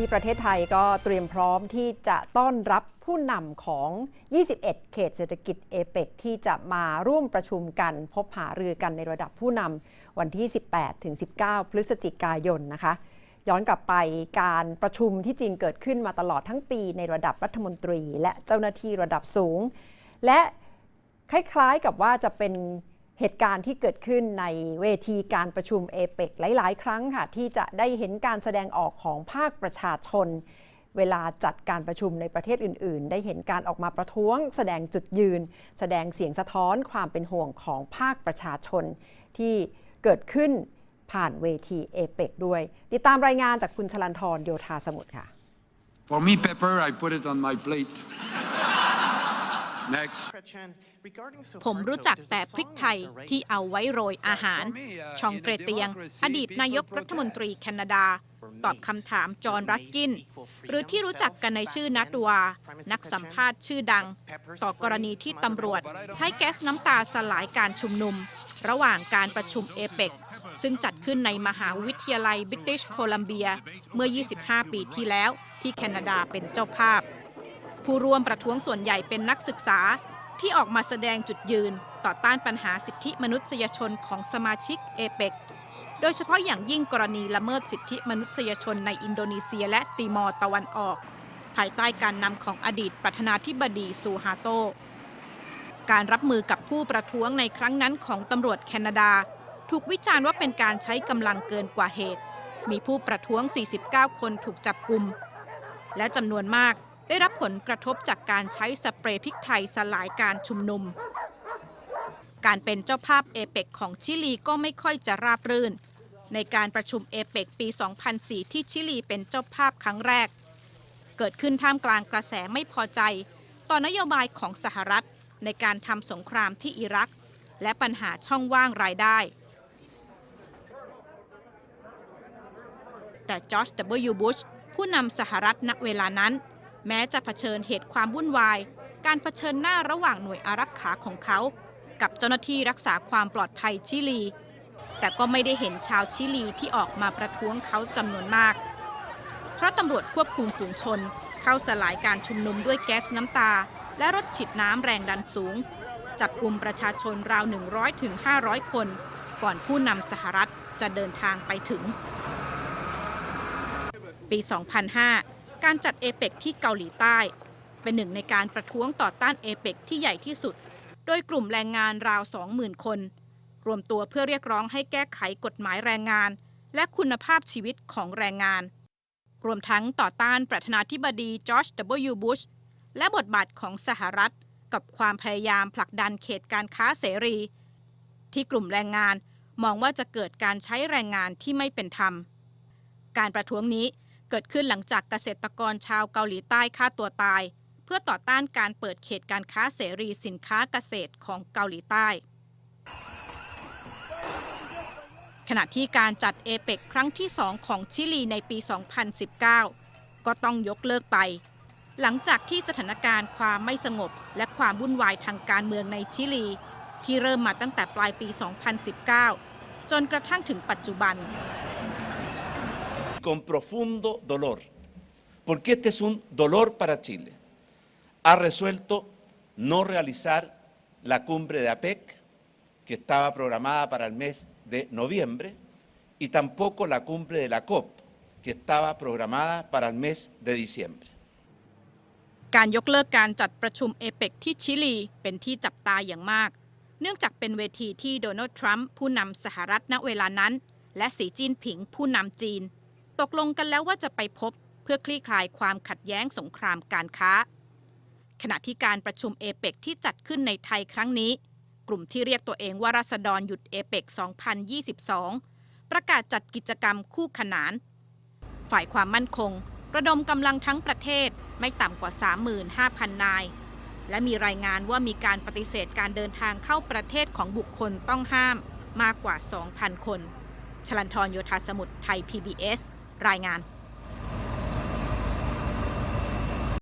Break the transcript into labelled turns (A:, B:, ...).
A: ที่ประเทศไทยก็เตรียมพร้อมที่จะต้อนรับผู้นำของ 21 เขตเศรษฐกิจเอเปกที่จะมาร่วมประชุมกัน พบหารือกันในระดับผู้นำวันที่ 18 ถึง 19 พฤศจิกายนนะคะ ย้อนกลับไปการประชุมที่จริงเกิดขึ้นมาตลอดทั้งปีในระดับรัฐมนตรี และเจ้าหน้าที่ระดับสูง และคล้ายๆกับว่าจะเป็น เหตุการณ์ที่เกิดขึ้นในเวทีการประชุมเอเปกหลาย ๆ ครั้งค่ะ ที่จะได้เห็นการแสดงออกของภาคประชาชน เวลาจัดการประชุมในประเทศอื่น ๆ ได้เห็นการออกมาประท้วง แสดงจุดยืน แสดงเสียงสะท้อนความเป็นห่วงของภาคประชาชน ที่เกิดขึ้นผ่านเวทีเอเปกด้วย ติดตามรายงานจากคุณชลันทรโยธาสมุทรค่ะ
B: For me, pepper, I put it on my plate. Next.
C: ผมรู้จักแต่พริกไทยที่เอาไว้โรยอาหาร ชองเกรเตียง อดีตนายกรัฐมนตรีแคนาดา ตอบคำถามจอห์นรัสกิน หรือที่รู้จักกันในชื่อนัดวา นักสัมภาษณ์ชื่อดัง ต่อกรณีที่ตำรวจ ใช้แก๊สน้ำตาสลายการชุมนุม ระหว่างการประชุมเอเปกซึ่งจัดขึ้นในมหาวิทยาลัยบริติชโคลัมเบีย เมื่อ 25 ปีที่แล้วที่แคนาดาเป็นเจ้าภาพ ผู้ร่วมประท้วงส่วนใหญ่เป็นนักศึกษาที่ออกมาแสดงจุดยืนต่อต้านปัญหาสิทธิมนุษยชนของสมาชิกเอเปกโดยเฉพาะอย่างยิ่งกรณีละเมิดสิทธิมนุษยชนในอินโดนีเซียและติมอร์ตะวันออก ภายใต้การนำของอดีตประธานาธิบดีซูฮาโต การรับมือกับผู้ประท้วงในครั้งนั้นของตำรวจแคนาดา ถูกวิจารณ์ว่าเป็นการใช้กำลังเกินกว่าเหตุ มีผู้ประท้วง 49 คนถูกจับกลุ่ม และจำนวนมาก ได้รับผลกระทบจากการใช้สเปรย์พริกไทยสลายการชุมนุม การเป็นเจ้าภาพเอเปกของชิลีก็ไม่ค่อยจะราบรื่น ในการประชุมเอเปกปี 2004 ที่ชิลีเป็นเจ้าภาพครั้งแรก เกิดขึ้นท่ามกลางกระแสไม่พอใจ ต่อนโยบายของสหรัฐในการทำสงครามที่อิรัก และปัญหาช่องว่างรายได้ แต่จอร์จ W. บุชผู้นำสหรัฐณเวลานั้น แม้จะเผชิญเหตุความวุ่นวาย การเผชิญหน้าระหว่างหน่วยอารักขาของเขา กับเจ้าหน้าที่รักษาความปลอดภัยชิลี แต่ก็ไม่ได้เห็นชาวชิลีที่ออกมาประท้วงเขาจำนวนมาก เพราะตำรวจควบคุมฝูงชน เข้าสลายการชุมนุมด้วยแก๊สน้ำตา และรถฉีดน้ำแรงดันสูง จับกลุ่มประชาชนราว 100ถึง500คน ก่อนผู้นำสหรัฐจะเดินทางไปถึง ปี 2005 การจัดเอเปกที่เกาหลีใต้ เป็นหนึ่งในการประท้วงต่อต้านเอเปกที่ใหญ่ที่สุด โดยกลุ่มแรงงานราว 20,000 คน รวมตัวเพื่อเรียกร้องให้แก้ไขกฎหมายแรงงาน และคุณภาพชีวิตของแรงงาน รวมทั้งต่อต้านประธานาธิบดีจอร์จ W. บุชและบทบาทของสหรัฐ กับความพยายามผลักดันเขตการค้าเสรี ที่กลุ่มแรงงานมองว่าจะเกิดการใช้แรงงานที่ไม่เป็นธรรม การประท้วงนี้ เกิดขึ้นหลังจากเกษตรกรชาวเกาหลีใต้ฆ่าตัวตาย เพื่อต่อต้านการเปิดเขตการค้าเสรีสินค้าเกษตรของเกาหลีใต้ ขณะที่การจัดเอเปกครั้งที่ 2 ของชิลีในปี 2019 ก็ต้องยกเลิกไป หลังจากที่สถานการณ์ความไม่สงบ และความวุ่นวายทางการเมืองในชิลี ที่เริ่มมาตั้งแต่ปลายปี 2019 จนกระทั่งถึงปัจจุบัน
D: con profundo dolor, porque este es un dolor para Chile. Ha resuelto no realizar la cumbre de APEC, que estaba programada para el mes de noviembre, y tampoco la cumbre de la COP, que estaba programada para el mes de diciembre.
C: การยกเลิกการจัดประชุมเอเปกที่ชิลีเป็นที่จับตาอย่างมาก เนื่องจากเป็นเวทีที่โดนัลด์ทรัมป์ผู้นำสหรัฐณเวลานั้น และสีจิ้นผิงผู้นำจีน ตกลงกันแล้วว่าจะไปพบเพื่อคลี่คลายความขัดแย้งสงครามการค้า ขณะที่การประชุมเอเปกที่จัดขึ้นในไทยครั้งนี้ กลุ่มที่เรียกตัวเองว่ารัษฎรหยุดเอเปก2022 ประกาศจัดกิจกรรมคู่ขนาน ฝ่ายความมั่นคง ระดมกำลังทั้งประเทศไม่ต่ำกว่า 35,000 นาย และมีรายงานว่ามีการปฏิเสธการเดินทางเข้าประเทศของบุคคลต้องห้ามมากกว่า 2,000 คน ชลันทรโยธาสมุทรไทย PBS รายงาน